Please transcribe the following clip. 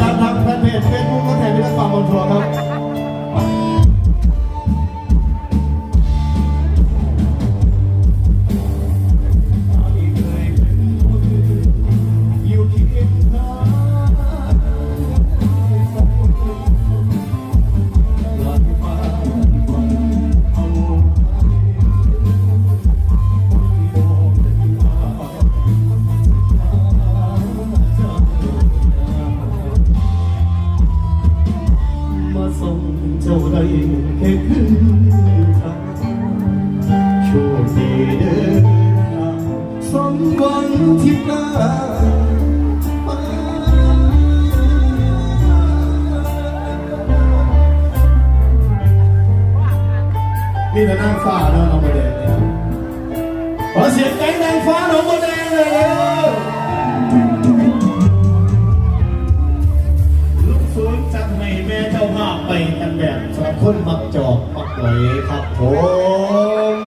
ตามทางแฟนเพจเฟซบุ๊กก็แทนที่รักฟังบนทัวร์ครับ่งเจ้าใดแค่ครึ่งทางโชคดีเดินทางสมหวังที่ปลายมีแต่นางฟ้าเนาะน้องฝ่าเนาะเอาน้องโมเดลเลย มักจอกมักไหวครับผม